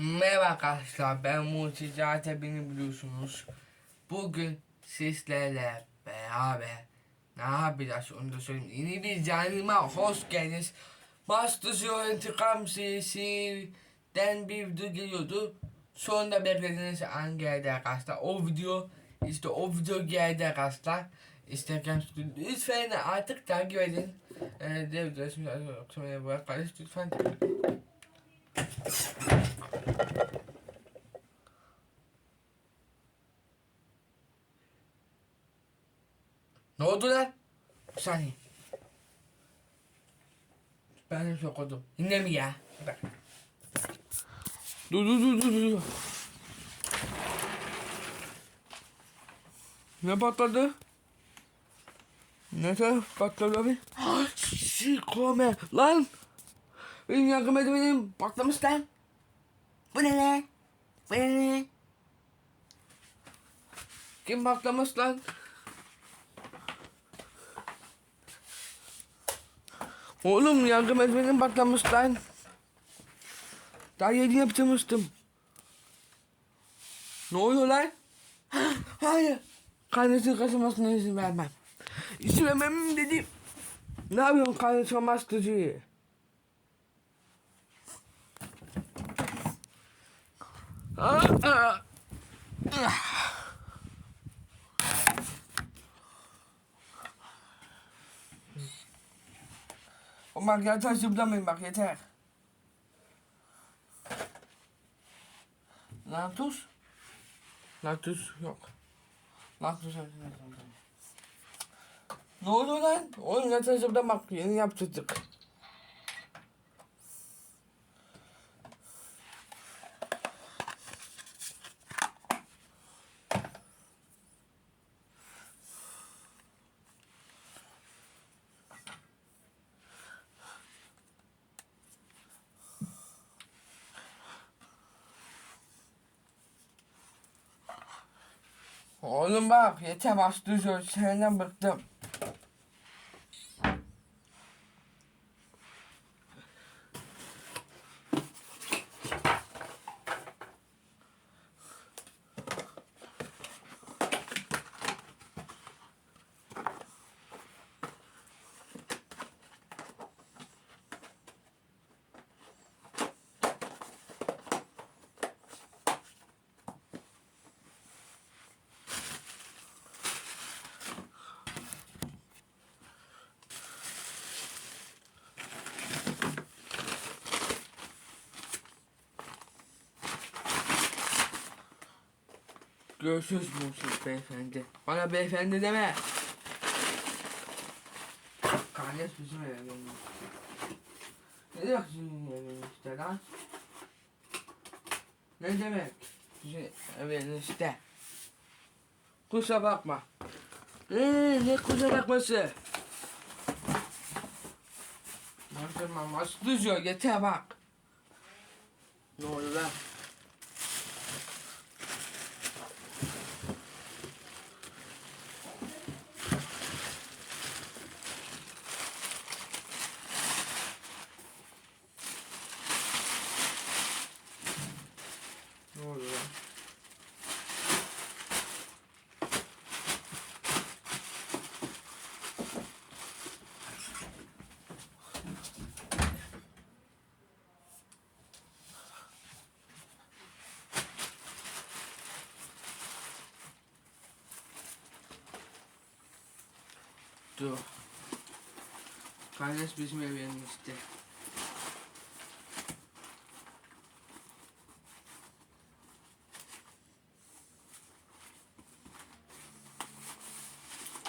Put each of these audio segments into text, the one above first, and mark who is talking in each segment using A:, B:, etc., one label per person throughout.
A: Merhaba arkadaşlar ben Muti zaten beni biliyorsunuz. Bugün sizlerle beraber ne yapacağız onu da söyleyeyim. Yeni bir canlıma hoş geldiniz. Master intikam serisinden bir video geliyordu. Sonunda beklediğiniz an geldi arkadaşlar. O video işte o video geldi arkadaşlar. Instagram. Lütfen artık takip edin. Ee, de videoyu şimdi okutmaya bırak. Lütfen takip edin. Ne oldu lan? Bir saniye. Ben de sokudum. Yine mi ya? Bak. Dur dur dur dur dur. Ne patladı? Ne patladı abi? Sikome lan! Benim yardım edemedim. Patlamış lan. Bu ne lan? Bu ne lan? Kim patlamış lan? Oğlum yardım etmenin patlamış lan. Daha yeni yaptırmıştım. Ne oluyor lan? Hayır. Kardeşin kaçırmasına izin vermem. İzin vermem dedim. Ne yapıyorsun kardeşin bastırıcıyı? Ah, ah. Ah. O bak yeter zıplamayın bak yeter. Lantus? Lantus yok. Lantus Ne oldu lan? Oğlum yeter zıplamak yeni yaptırdık. Oğlum bak yeter bastırıyor senden bıktım. Görüşürüz Muhsin beyefendi. Bana beyefendi deme. Kardeş bizim eve gelmiş. Ne demek bizim eve işte lan? Ne demek? Bizim eve işte. Kusura bakma. Eee ne kusura bakması? Maşallah maşallah yeter bak. Ne oldu lan? Ne oldu lan? Dur. Kardeş bizim eve işte.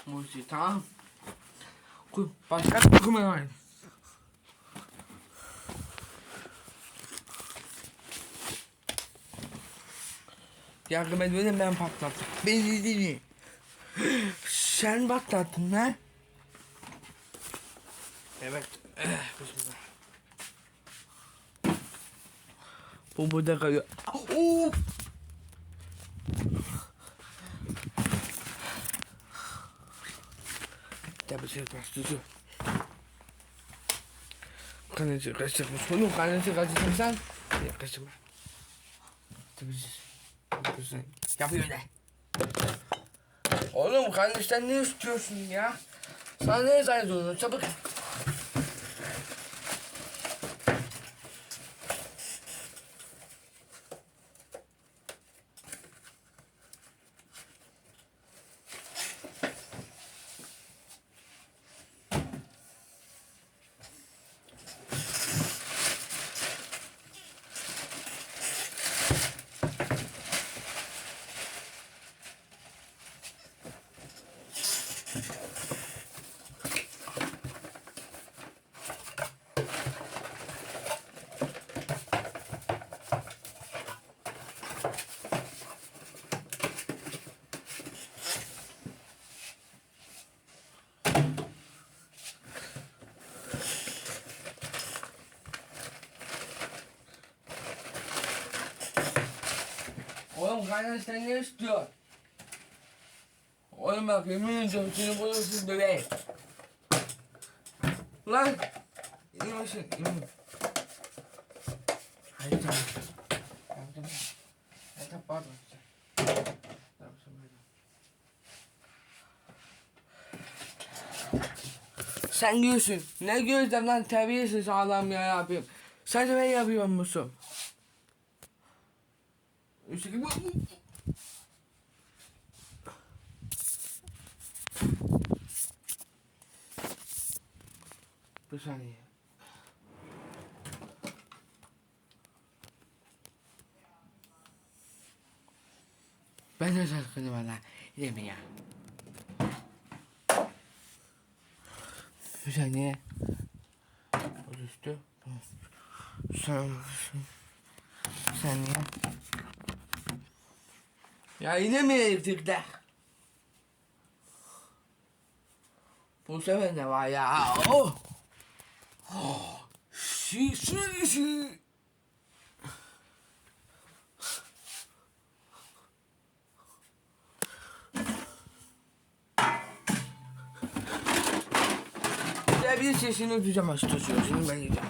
A: Muzi tamam. Başka takımı var. Yardım et benim ben patlattım. Beni değil. Sen patlattın lan. Evet. Eh, bismillah. Bu burada kalıyor. Oh! Tabii şey bastırıyor. Kanıcı kaçırmış. Oğlum kanıcı kaçırmışsan. Ya kaçırma. biziz. Yapıyorsun. Yapıyor ne? Oğlum kardeşten ne istiyorsun ya? Sana ne zannediyorsun? Çabuk. Oğlum kardeşten ne istiyor? Oğlum bak yemin ediyorum seni bulursun bebeğim. Lan! İyi misin? İyi mi? Hayır tamam. Tamam tamam. Tamam pardon. Sen göğsün. Ne gözlem lan terbiyesiz Allah'ım ya yapayım. Sen de ben yapıyor musun? Üstelik bu... Bir saniye. Ben de şaşkınım valla. Mi ya? Bir saniye. O düştü. Sen... Bir saniye. Ya yine mi elektrikler? Bu sefer ne var ya? Oh! Oh! Şi, şi. Ya bir sesini öpeceğim açıkçası. Şimdi ben gideceğim.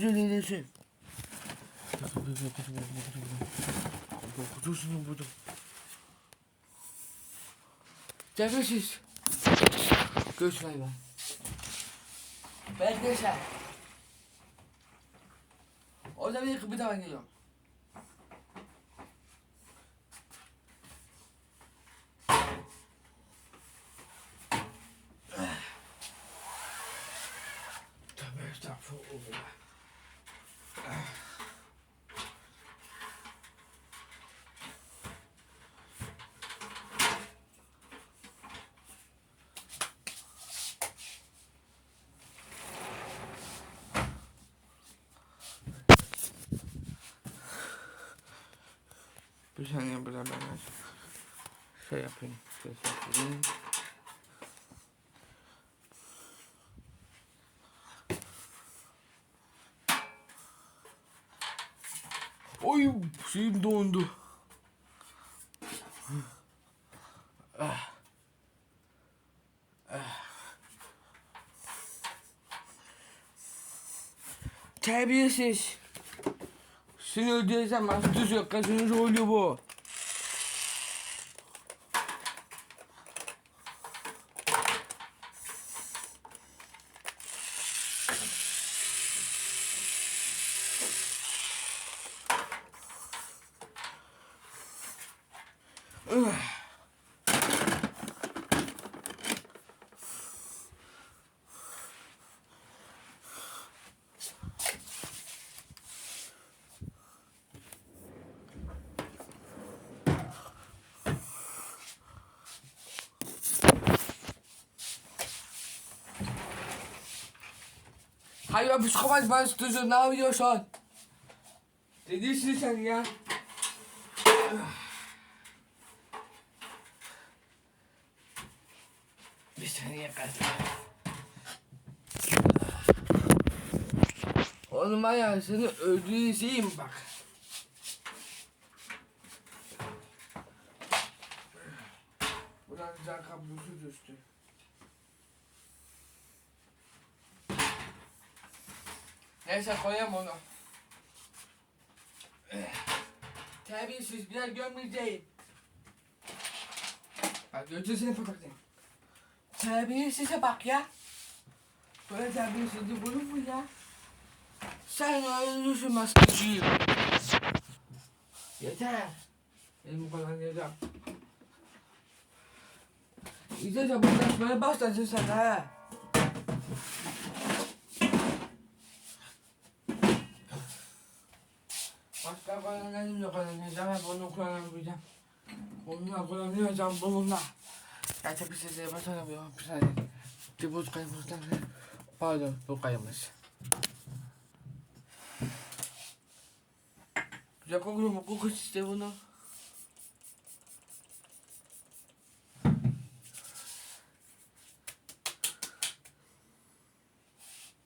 A: Ne üzücü Kutusunun buldum. Terbiyesiz. Göç hayvan. Ben geçer. Orada bir kapı daha Burada ben şey yapayım. Yapayım. Oy şeyim dondu. Ah. Ah. Terbiyesiz. Seni ödeyeceğim. Hastası yok. Kaçıncı oluyor bu? Hayır psikopat bastırıyorsun ne yapıyorsun? Dedisin sen ya. Bir saniye kadar. Oğlum ya seni öldüreceğim bak. Buradan can kablosu düştü. Neyse koyayım onu. Terbiyesiz biraz gömmeyeceğim. Bak götürsene pataklayayım. Terbiyesize bak ya. Böyle terbiyesizlik olur mu ya? Sen öldürsün maskeciyi. Yeter. Benim bu kadar yeter. İyice de buradan böyle başlasın sen ha. Başka kullanacağım yok kullanacağım. Hep onu kullanamayacağım. Onunla kullanacağım bununla. Ya tabii size basamıyorum. Bir saniye. Bir buz kaymışlar. Pardon bu kaymış. Güzel kokuyor mu? Kokusu işte bunu.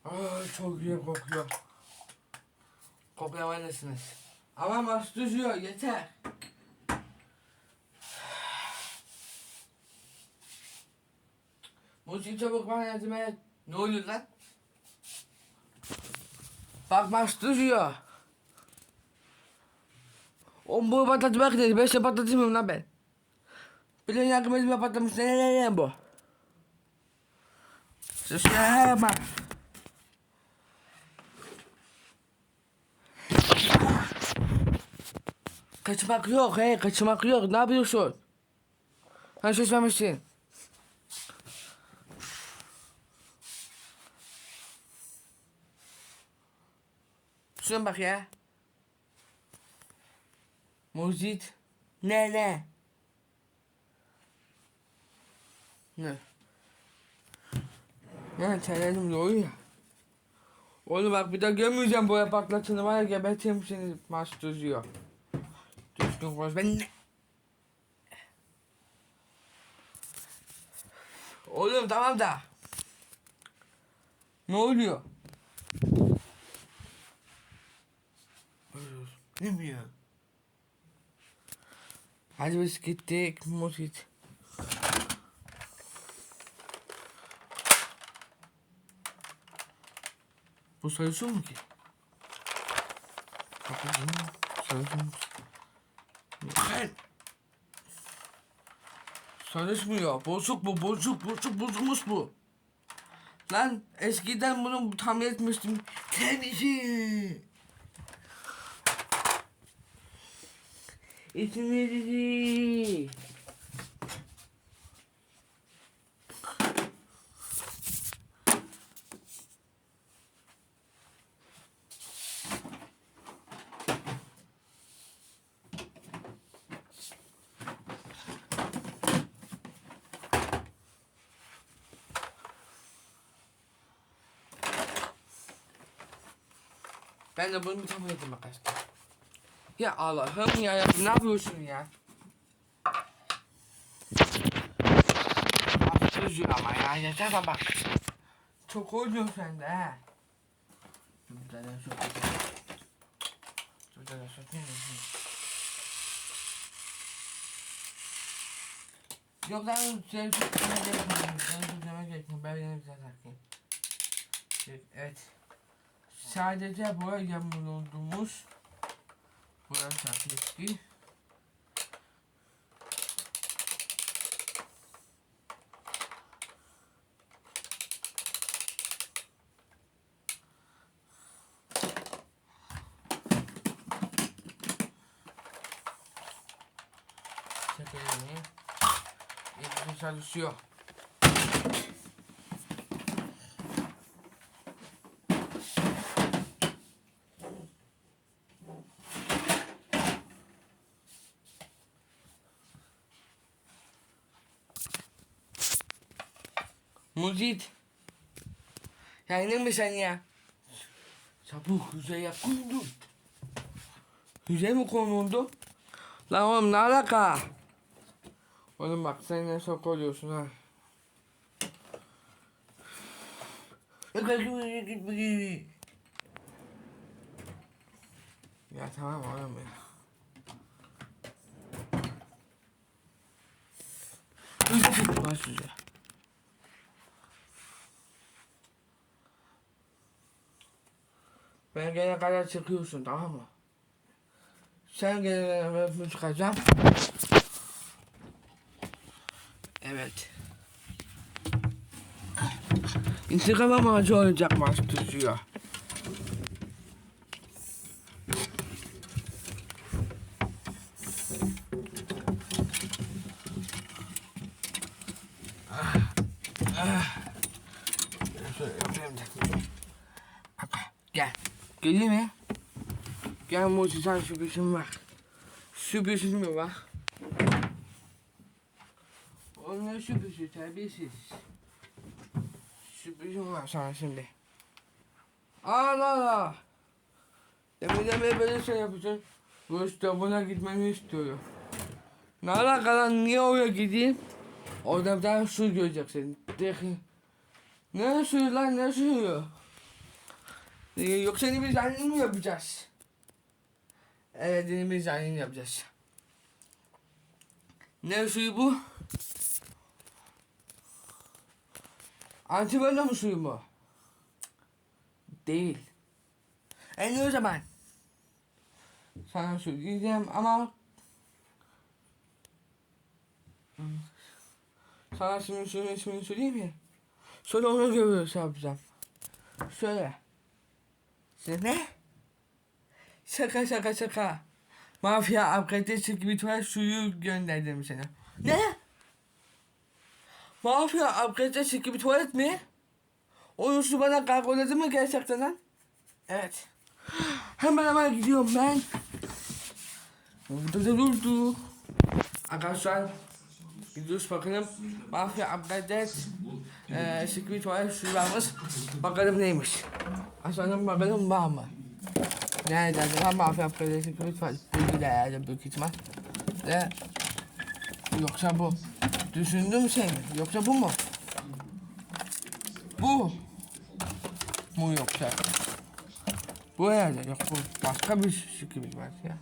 A: Ay çok iyi kokuyor. Koklamalısınız. Ama bastırıyor yeter. Muzi çabuk bana yardım et. Ne oluyor lan? Bak bastırıyor. O bu patlatmak dedi. Ben şey patlatmıyorum lan ben. De yakın elime patlamış. Ne ne ne bu? Sus ya bak. Kaçmak yok hey kaçmak yok ne yapıyorsun? Sen şaşmamışsın. Şuna bak ya. Muzit. Ne ne? Ne? Ne terledim doğru ya. Oğlum bak bir daha görmeyeceğim boya patlatını var ya geberteyim seni maç tutuyor. Düzgün konuş ben ne? Oğlum tamam da. Ne oluyor? Bilmiyorum. Hadi biz gittik. Musit. Bu sayısı mı ki? Bakayım. Sayısı mı? Ben. Çalışmıyor. Bozuk bu, bozuk, bozuk, bozulmuş bu. Lan eskiden bunu tamir etmiştim. Kendisi. İsmi Ben de bunu ettim arkadaşlar. Ya Allah'ım ya, ya ne yapıyorsun ya? Bastırıcı ama ya yeter ama bak. Çok oynuyorsun sen de ha. Dur bir tane Dur bir tane sokayım? Yok lan sen şu yemek yapma. Sen şu yemek yapma. Ben yine bir tane takayım. Evet. Sadece buraya yamulduğumuz Buraya takipti. Çekelim. İlk çalışıyor. Muzit. Yandın mı sen ya? Çabuk Hüzey'e kondu. Hüzey mi konuldu? Lan oğlum ne alaka? Oğlum bak sen ne sok oluyorsun ha. Ya tamam oğlum ya. Baş yüze. Ben gelene kadar çıkıyorsun tamam mı? Sen gelene kadar ben çıkacağım. Evet. İntikam amacı olacak maç tutuyor. Yapayım da. Gel. Geleyim mi? Gel Muzi sen sürprizim var. Sürprizim mi var? Oğlum ne sürprizi terbiyesiz. Sürprizim var sana şimdi. Allah Allah. Deme deme böyle şey. Bu buna gitmemi istiyor. Ne alaka lan niye oraya gideyim? Orada bir tane su göreceksin. Dekin. Ne suyu lan ne suyu? Ee, yoksa bir zannini mi yapacağız? Evet bir zannini yapacağız. Ne suyu bu? Antivenom suyu mu? Değil. E ne o zaman? Sana söyleyeceğim ama sana şimdi şunun ismini söyleyeyim mi? Sonra ona göre şey yapacağım. Söyle. Ne? Şaka şaka şaka. Mafya arkadaşı gibi tuvalet suyu gönderdim sana. Ne? Mafya arkadaşı gibi tuvalet mi? O su bana kargoladı mı gerçekten lan? Evet. Hemen hemen gidiyorum ben. Burada da durdu. Arkadaşlar gidiyoruz bakalım. Mafya arkadaş eee sıkı tuvalet suyu varmış. Bakalım neymiş. Aslında bakalım var mı? Nereden? Ben mafya sıkı tuvalet bilgi de herhalde büyük ihtimal. Ve yoksa bu. Düşündüğüm şey mi? Yoksa bu mu? Bu. Bu yoksa. Bu herhalde. Yok bu başka bir şey gibi var ya.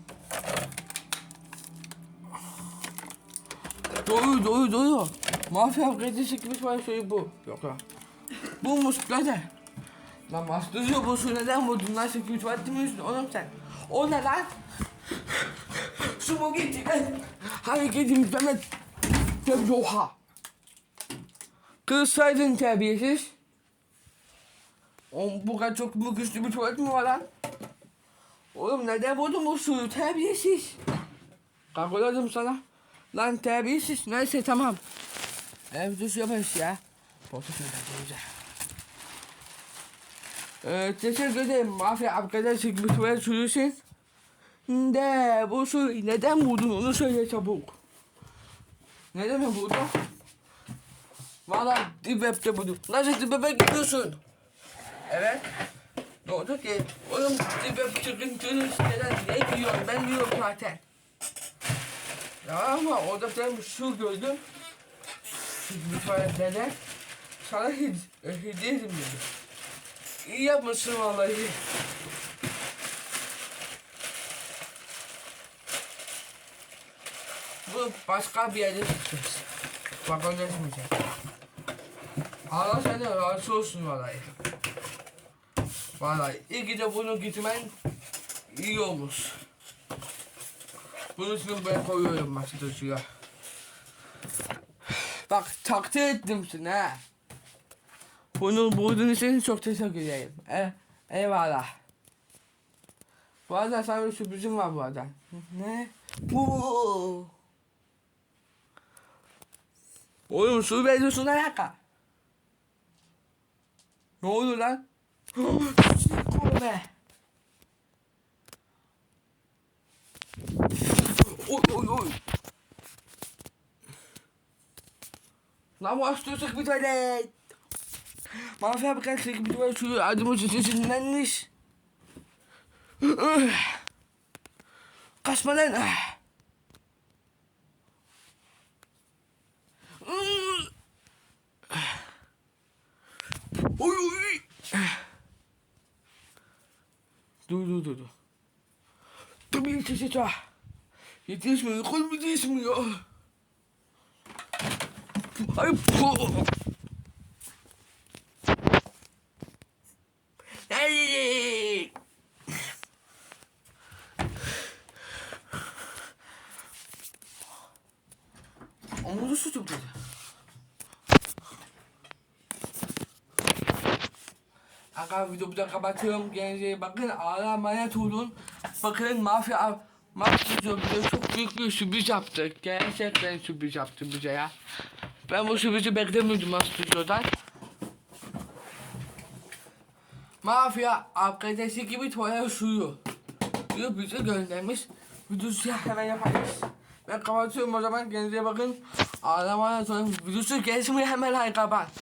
A: Doğru doğru doğru. Mafya gibi var şey bu. Yok ha. Bulmuş birader. Lan bastırıyor bu su neden buldun lan sen gibi var demiyorsun oğlum sen. O ne lan? Su mu gitti lan? Hareketim demet. Tabii oha. Kırsaydın terbiyesiz. Oğlum bu kadar çok mu güçlü bir tuvalet mi var lan? Oğlum neden buldun bu suyu terbiyesiz? Kakuladım sana. Lan terbiyesiz. Neyse tamam. Ev düz yaparız ya. Posta güzel. Ee, teşekkür ederim. Mafya arkadaşı gibi tuvalet sürüsün. De bu suyu neden buldun onu söyle çabuk. Neden mi buldun? Valla Deep Web'de buldum. Nasıl Web'e gidiyorsun? Evet. Oldu ki? Oğlum Deep Web çıkıntılı ne diyor? Ben diyorum zaten. Ya ama orada ben su gördüm. Bir tuvaletlerde. Sana hed hediye edeyim dedim. İyi vallahi. Bu başka bir yerde tutacağız. Bakın resmeyecek. Allah senden razı olsun vallahi. Vallahi iyi ki de bunu gitmen iyi olmuş. Bunun için ben koyuyorum maçta suya. Bak takdir ettim seni ha. Bunu bulduğun için çok teşekkür ederim. E, eyvallah. Bu arada sana bir sürprizim var bu arada. Ne? Bu. Oğlum su veriyorsun alaka. Ne oldu lan? Korbe. Oy oy oy. Lan bu açtırsak bir tuvalet. Mafya bir kaçtık bir tuvalet suyu adımı çeşitlenmiş. Kaçma lan. Oy oy. Dur dur dur dur. Tabii yetişeceğim. Yetişmiyor, kolum yetişmiyor. Ay bu. Hey! Omuzu tutup dedi. Aga videoyu da kapatıyorum. Kendinize bakın. Allah'a emanet olun. Bakın mafya mafya video bize çok büyük bir sürpriz yaptı. Gerçekten sürpriz yaptı bize ya. Ben bu sürprizi beklemiyordum stüdyodan. Mafya arkadaşı gibi tuvalet suyu. Diyor bize göndermiş. Videosu hemen yaparız. Ben kapatıyorum o zaman kendinize bakın. Ağlamaya sonra videosu hemen like kapat.